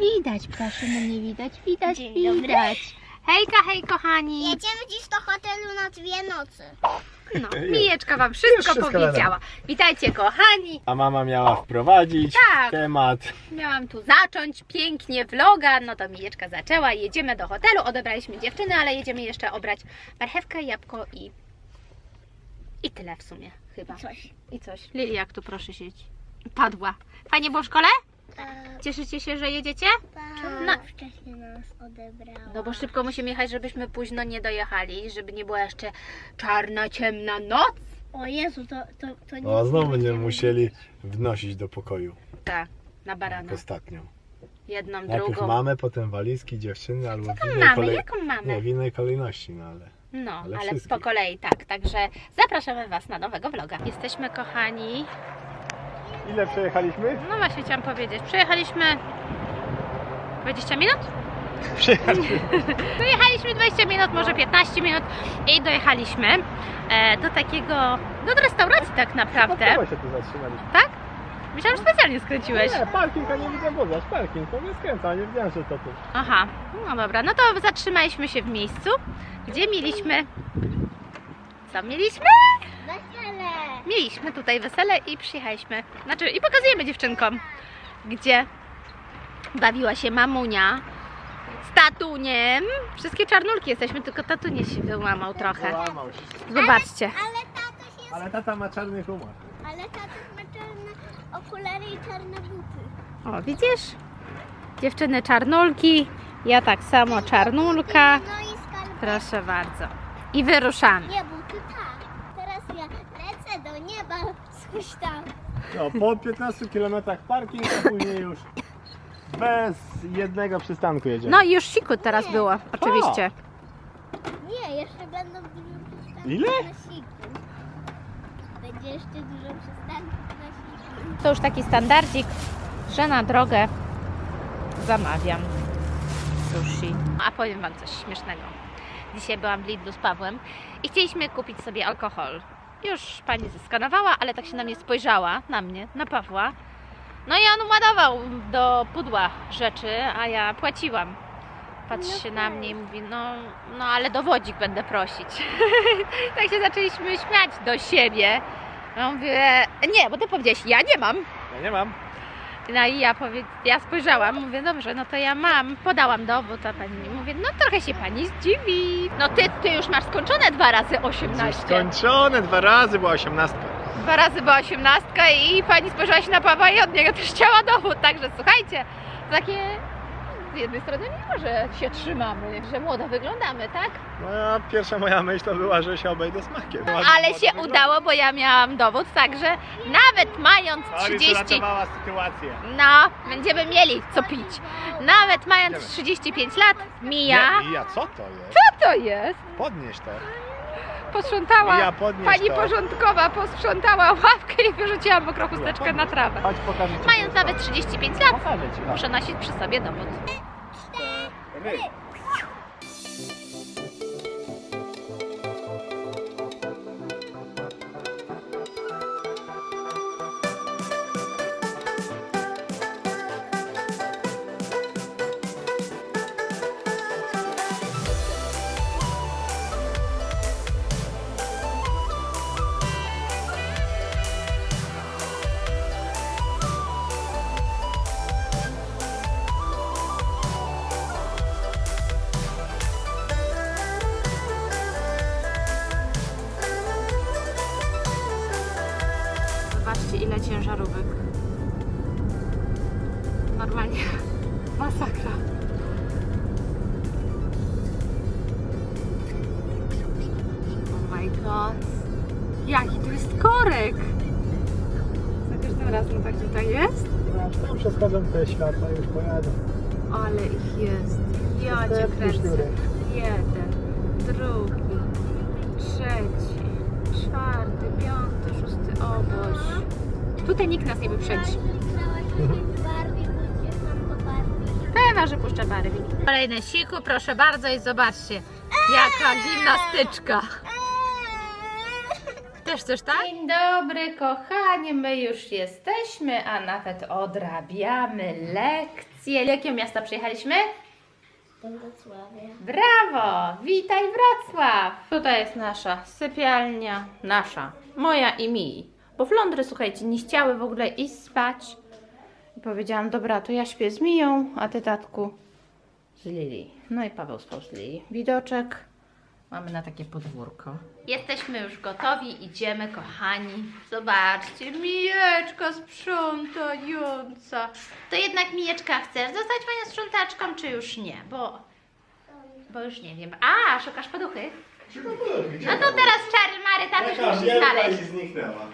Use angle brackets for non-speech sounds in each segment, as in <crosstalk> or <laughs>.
Widać, widać, proszę mnie widać, widać, Dzień dobry. widać. Hejka, hej kochani. Jedziemy dziś do hotelu na dwie nocy. No, <laughs> Mijeczka wam wszystko, wszystko powiedziała. Witajcie kochani. A mama miała wprowadzić Tak. temat. Miałam tu zacząć pięknie vloga, no to Mijeczka zaczęła. Jedziemy do hotelu, odebraliśmy dziewczyny, ale jedziemy jeszcze obrać marchewkę, jabłko i... I tyle w sumie chyba. Coś. I coś. Lili, jak tu proszę siedź. Padła. Fajnie było w szkole? Cieszycie się, że jedziecie? Czemu No. wcześniej nas odebrała? No bo szybko musimy jechać, żebyśmy późno nie dojechali, żeby nie była jeszcze czarna, ciemna noc. O Jezu, to, to, to nie O, znowu będziemy musieli wnosić do pokoju. Tak, na barana. Jak ostatnio. Jedną, Najpierw drugą. mamę, potem walizki, dziewczyny, albo w innej, Mamy, kolej... jaką mamy? nie, w innej kolejności, no ale. No, Ale ale, po kolei tak. Także zapraszamy Was na nowego vloga. Jesteśmy kochani. Ile przejechaliśmy? No właśnie chciałam powiedzieć. Przejechaliśmy 20 minut? <laughs> Przejechaliśmy. <laughs> Dojechaliśmy 20 minut, może 15 minut i dojechaliśmy e, do takiego, do restauracji tak naprawdę. No, się tu zatrzymaliśmy. Tak? Myślałam, że specjalnie skręciłeś. Nie, parking, a nie widzę wozaż. Parking, to nie skręca, nie wiedziałem, że to tu. Aha, no dobra, no to zatrzymaliśmy się w miejscu, gdzie mieliśmy. Co mieliśmy? Mieliśmy tutaj wesele i przyjechaliśmy. Znaczy, i pokazujemy dziewczynkom, gdzie bawiła się mamunia z tatuniem. Wszystkie czarnulki jesteśmy, tylko tatunie się wyłamał trochę. Się. Zobaczcie. Ale tatuś jest... Ale tata ma czarny humor. Ale tatuś ma czarne okulary i czarne buty. O, widzisz? Dziewczyny czarnulki, ja tak samo czarnulka. No i skarpetki. Proszę bardzo. I wyruszamy. Nie, buty tak. Do nieba. Coś tam. No, po 15 km parking, a później już bez jednego przystanku jedziemy. No i już siku teraz było, oczywiście. Nie, jeszcze będą dużo przystanków Ile? na siku. Będzie jeszcze dużo przystanków na siku. To już taki standardzik, że na drogę zamawiam sushi. A powiem Wam coś śmiesznego. Dzisiaj byłam w Lidlu z Pawłem i chcieliśmy kupić sobie alkohol. Już pani zeskanowała, ale tak się na mnie spojrzała, na mnie, na Pawła. No i on ładował do pudła rzeczy, a ja płaciłam. Patrzy się na mnie i mówi, no, no ale dowodzik będę prosić. <laughs> tak się zaczęliśmy śmiać do siebie. Ja mówię, nie, bo ty powiedziałeś, ja nie mam. Ja nie mam. No i ja, powie, ja spojrzałam, mówię, dobrze, no to ja mam, podałam dowód, a pani mi mówi, no trochę się pani zdziwi. No ty, ty już masz skończone dwa razy 18. Skończone dwa razy, była 18. Dwa razy była 18 i pani spojrzała się na Pawła i od niego też chciała dowód, także słuchajcie, takie z jednej strony miło, że się trzymamy, że młodo wyglądamy, tak? No a pierwsza moja myśl to była, że się obejdę smakiem. Ale się udało, bo ja miałam dowód, także nawet mając 30... sytuację. No, będziemy mieli co pić. Nawet mając 35 lat, Mija. Nie, Mija, co to jest? Co to jest? Podnieś to. Posprzątała. Mija, podnieś Pani to. porządkowa posprzątała ławkę i wyrzuciła mokrą chusteczkę na trawę. Chodź, pokażę ci. Mając nawet 35 lat, Pokażę ci. chodź. muszę nosić przy sobie dowód. Ry. Ile ciężarówek. Normalnie <laughs> masakra. Oh my god. Jaki tu jest korek! Za każdym razem tak tutaj jest? No, aż tam te światła już pojadą. Ale ich jest. Ja cię Następny kręcę. Jeden, drugi, Tutaj nikt nas nie wyprzedzi. Pewna, że puszczę Barbie. Kolejne siku, proszę bardzo i zobaczcie, jaka gimnastyczka. Też chcesz tak? Dzień dobry, kochani, my już jesteśmy, a nawet odrabiamy lekcje. Jakiego miasta przyjechaliśmy? Wrocławia. Brawo! Witaj Wrocław! Tutaj jest nasza sypialnia, nasza, moja i mi. Bo w Londry, słuchajcie, nie chciały w ogóle iść spać. I powiedziałam, dobra, to ja śpię z Miją, a ty, tatku, z Lili. No i Paweł spał z Lili. Widoczek mamy na takie podwórko. Jesteśmy już gotowi, idziemy, kochani. Zobaczcie, Mijeczka sprzątająca. To jednak, Mijeczka, chcesz zostać moją sprzątaczką, czy już nie? Bo, bo już nie wiem. A, szukasz poduchy? No to teraz czary Mary, tatuś musi znaleźć. zniknęła.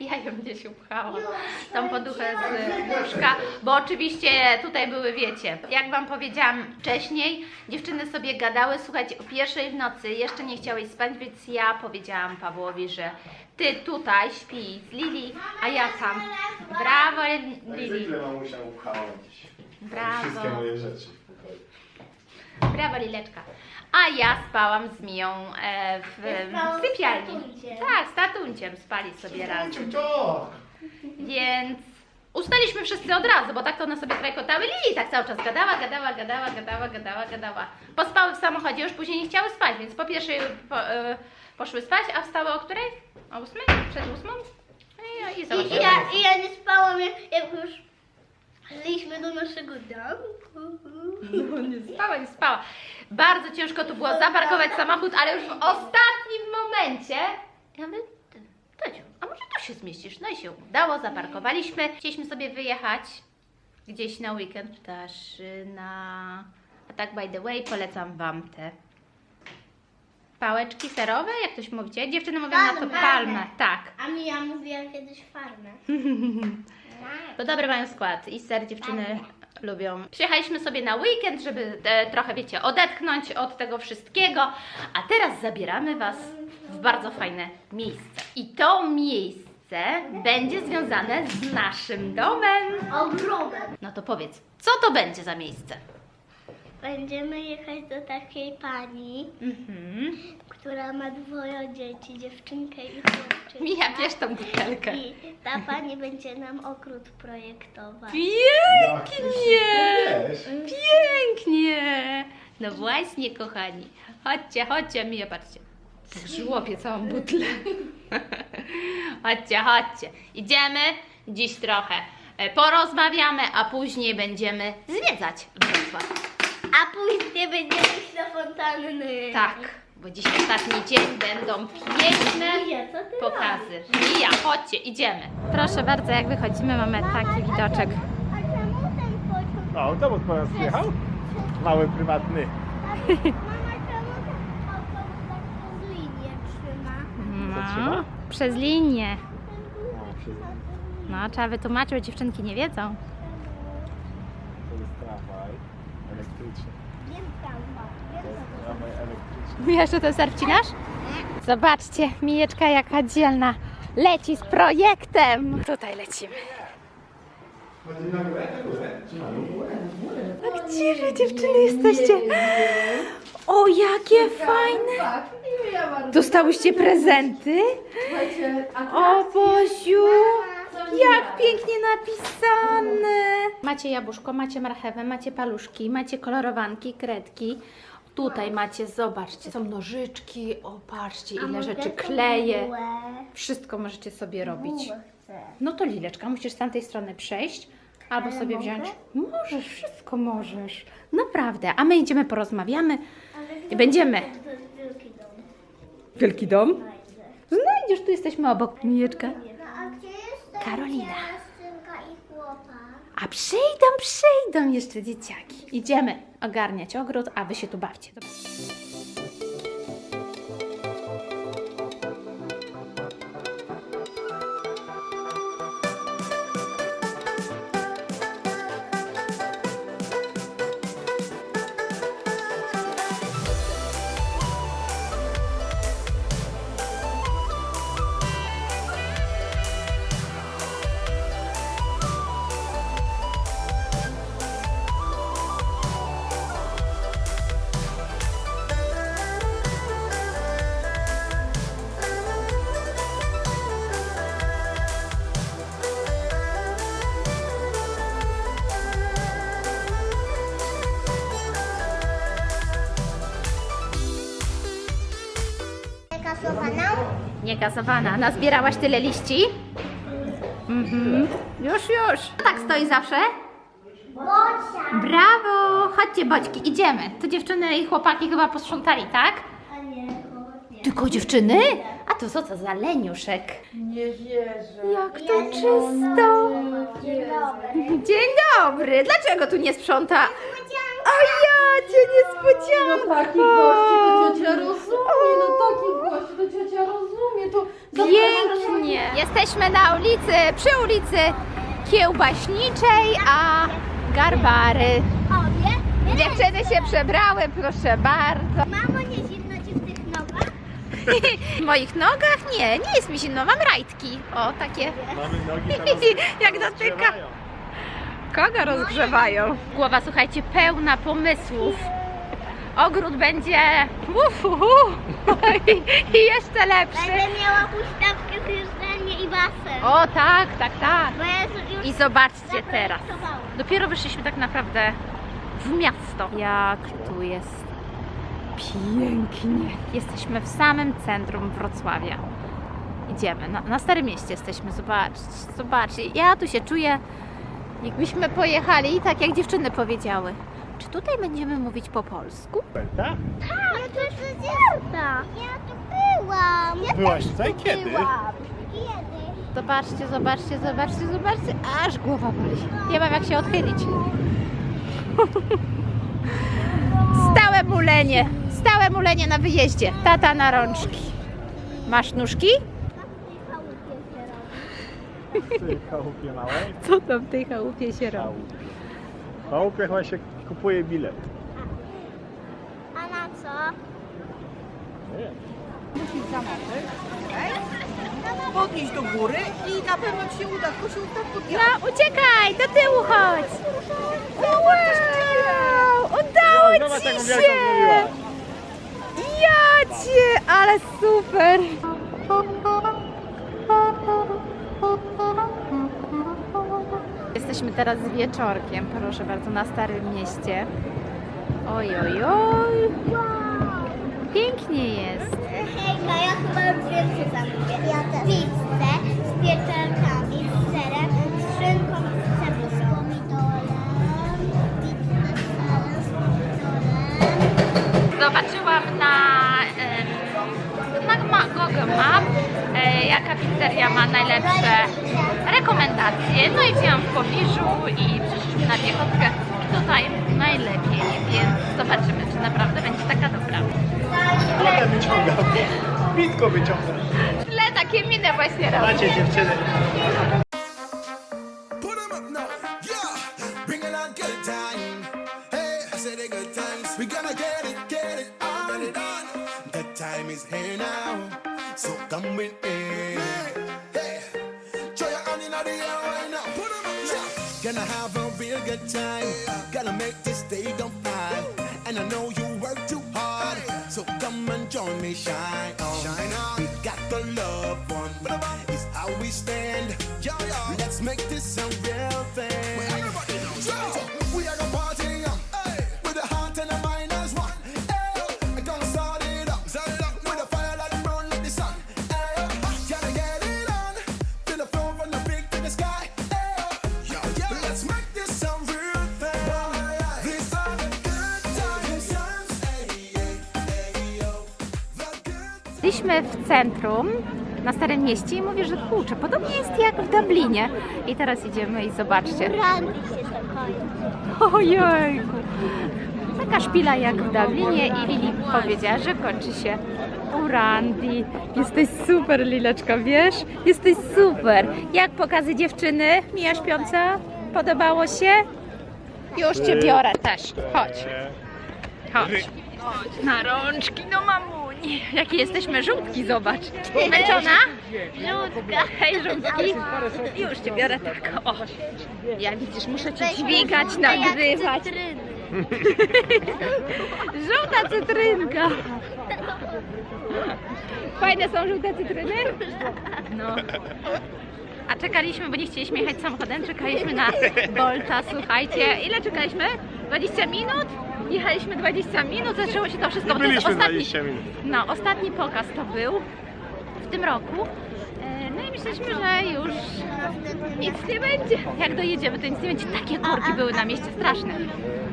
Ja ją gdzieś upchałam, tą poduchę z łóżka, bo oczywiście tutaj były, wiecie, jak Wam powiedziałam wcześniej, dziewczyny sobie gadały, słuchajcie, o pierwszej w nocy, jeszcze nie chciałeś spać, więc ja powiedziałam Pawłowi, że Ty tutaj śpi z Lili, a ja tam. Brawo Lili, Zwykle mamusia upchała gdzieś. Brawo. Wszystkie moje rzeczy. brawo Lileczka. A ja spałam z Miją e, w, w sypialni. z tatunciem. Tak, z tatunciem spali sobie razem. To! Więc ustaliśmy wszyscy od razu, bo tak to one sobie trajkotały. Lili tak cały czas gadała, gadała, gadała, gadała, gadała, gadała. Pospały w samochodzie, już później nie chciały spać, więc po pierwszej po, e, poszły spać, a wstały o której? O ósmej? Przed ósmą? No I, i, I, i, ja, I ja nie spałam, jak, jak już szliśmy do naszego domku. No, nie spała, nie spała. Bardzo ciężko tu było zaparkować samochód, ale już w ostatnim momencie ja mówię, ty, a może tu się zmieścisz? No i się udało, zaparkowaliśmy. Chcieliśmy sobie wyjechać gdzieś na weekend, Ptaszyna. A tak by the way, polecam Wam te pałeczki serowe, jak ktoś mówicie. Dziewczyny mówią na to Palmę. Tak. A mi ja mówiła kiedyś farmę. <laughs> Bo dobry mają skład i ser dziewczyny lubią. Przyjechaliśmy sobie na weekend, żeby e, trochę, wiecie, odetchnąć od tego wszystkiego, a teraz zabieramy Was w bardzo fajne miejsce. I to miejsce będzie związane z naszym domem. Ogrodem. No to powiedz, co to będzie za miejsce? Będziemy jechać do takiej pani, Mhm. Która ma dwoje dzieci, dziewczynkę i chłopczyka. Mija, bierz tą butelkę. I ta pani będzie nam ogród projektować. Pięknie! Pięknie! No właśnie, kochani. Chodźcie, chodźcie, Mija, patrzcie. Żłopię całą butlę. <laughs> chodźcie, chodźcie. Idziemy dziś trochę. e, Porozmawiamy, a później będziemy zwiedzać Wrocław. A później będziemy iść na fontanny. Tak, bo dziś ostatni dzień będą piękne pokazy. Mija, chodźcie, idziemy. Proszę bardzo, jak wychodzimy, mamy taki widoczek. A czemu ten pociąg... O, autobus po nas jechał? Mały, prywatny. Mama, czemu ten autobus tak przez linię trzyma? Trzyma? przez linię. O, przez... No, trzeba wytłumaczyć, bo dziewczynki nie wiedzą. To jest tramwaj elektryczny. Wiem tam, wiem To jest tam. tramwaj elektryczny. Jeszcze ten ser wcinasz? Zobaczcie, Mijeczka jaka dzielna. Leci z projektem. Tutaj lecimy. A gdzie wy dziewczyny jesteście? O, jakie fajne. Dostałyście prezenty? O Boziu, jak pięknie napisane. Macie jabłuszko, macie marchewę, macie paluszki, macie kolorowanki, kredki. Tutaj macie, zobaczcie, są nożyczki, o patrzcie ile rzeczy, kleje. Wszystko możecie sobie robić. No to Lileczka, musisz z tamtej strony przejść albo sobie wziąć. Możesz, wszystko możesz. Naprawdę. A my idziemy, porozmawiamy i będziemy. To jest wielki dom. Wielki dom? Znajdę. Znajdziesz, tu jesteśmy obok. Mijeczka. No a gdzie jest ten Karolina. A przyjdą, przyjdą jeszcze dzieciaki. Idziemy ogarniać ogród, a wy się tu bawcie. Nie gazowana. Nazbierałaś tyle liści? Mhm. Już, już. Tak stoi zawsze? Bocia. Brawo! Chodźcie, Boćki, idziemy. To dziewczyny i chłopaki chyba posprzątali, tak? A nie, chodź. Tylko dziewczyny? A to co to za leniuszek? Nie wierzę. Jak to czysto! Dzień dobry. Dzień dobry! Dlaczego tu nie sprząta? O ja cię No taki gości to ciocia niespodzianka! rozumie, no taki gości to ciocia rozumie, to... Pięknie! Jesteśmy na ulicy, przy ulicy Kiełbaśniczej, a Garbary. Obie? Dziewczyny się przebrały, proszę bardzo. Mamo, nie zimno ci w tych nogach? <laughs> W moich nogach? Nie, nie jest mi zimno, mam rajtki. O, takie. Mamy nogi <laughs> Jak dotyka. Kogo rozgrzewają? Głowa, słuchajcie, pełna pomysłów. Ogród będzie uhuhu, <laughs> i, i jeszcze lepszy. Będę miała huśtawkę, zjeżdżalnię i basen. O tak, tak, tak. Ja I zobaczcie teraz. Dopiero wyszliśmy tak naprawdę w miasto. Jak tu jest pięknie. Jesteśmy w samym centrum Wrocławia. Idziemy. Na, na Starym Mieście jesteśmy. Zobaczcie, zobaczcie. Ja tu się czuję, jakbyśmy pojechali, tak jak dziewczyny powiedziały. Czy tutaj będziemy mówić po polsku? Tak? Ja tu przecież Ja tu byłam. Ja Byłaś też tutaj? tu Kiedy? Byłam. Kiedy? Zobaczcie, zobaczcie, zobaczcie, zobaczcie. Aż głowa boli. Nie mam jak się odchylić. <laughs> Stałe mulenie. Stałe mulenie na wyjeździe. Tata na rączki. Masz nóżki? W tej chałupie małej. Co tam w tej chałupie się robi? W chałupie chyba się kupuje bilet. A na co? Nie wiem. Podnieść do góry i na pewno ci się uda, tylko się uda w No, uciekaj, do tyłu chodź. Wow, udało Zobacz ci jaką się. Ja cię, ale super. Jesteśmy teraz wieczorkiem, proszę bardzo, na Starym Mieście. Oj, oj, oj. Pięknie jest. Hejka, ja chyba co zamówię. Ja też. Pizzę z pieczarkami, z serem, z szynką z cebulą. Z pomidorem. Pizzę z serem, z pomidorem. Zobaczyłam na, na Google Map, e, jaka pizzeria ma najlepsze No i wzięłam w pobliżu i przyszliśmy na piechotkę. I tutaj najlepiej, więc zobaczymy, czy naprawdę będzie taka dobra. Wodę wyciąga. Pitko wyciąga. Źle takie minę właśnie robię. Macie dziewczyny. Time is here now, so come with me. Gonna have a real good time. Gonna make this day go fine. And I know you work too hard, so come and join me, shine on. Shine on. We got the love one. It's how we stand. Let's make this a real thing. We are Byliśmy w centrum, na Starym Mieście i mówię, że kurczę, podobnie jest jak w Dublinie. I teraz idziemy i zobaczcie. Randy się zakończy. Ojejku. Taka szpila jak w Dublinie i Lili powiedziała, że kończy się u. Jesteś super, Lileczka, wiesz? Jesteś super. Jak pokazy dziewczyny? Mija śpiąca? Podobało się? Już cię biorę też. Chodź, chodź. Na rączki, no mamuń. <laughs> Jakie jesteśmy żółtki, zobacz. Zmęczona? Żółtka. Hej, żółtki. Już cię biorę tak, o. Ja widzisz, muszę cię dźwigać, nagrywać. <laughs> Żółta cytrynka. Fajne są żółte cytryny? No. A czekaliśmy, bo nie chcieliśmy jechać samochodem, czekaliśmy na Bolta, słuchajcie. Ile czekaliśmy? 20 minut? Jechaliśmy 20 minut, zaczęło się to wszystko. bo to jest Byliśmy ostatni, 20 minut. no, ostatni pokaz to był. w tym roku. E, No i myśleliśmy, że już nic nie będzie. Jak dojedziemy, to nic nie będzie. Takie korki były na mieście straszne.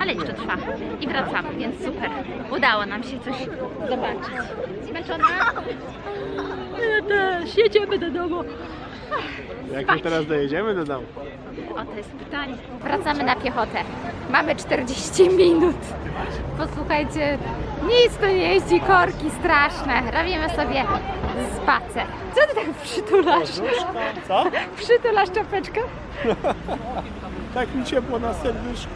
Ale jeszcze trwa. I wracamy, więc super. Udało nam się coś zobaczyć. Zmęczona? Ja też. Jedziemy do domu. Jak my teraz dojedziemy do domu? O, to jest pytanie. Wracamy na piechotę. Mamy 40 minut. Posłuchajcie, nic tu nie jeździ, korki straszne. Robimy sobie spacer. Co ty tak przytulasz? Co? <laughs> Przytulasz czapeczkę? <laughs> Tak mi ciepło na serduszku.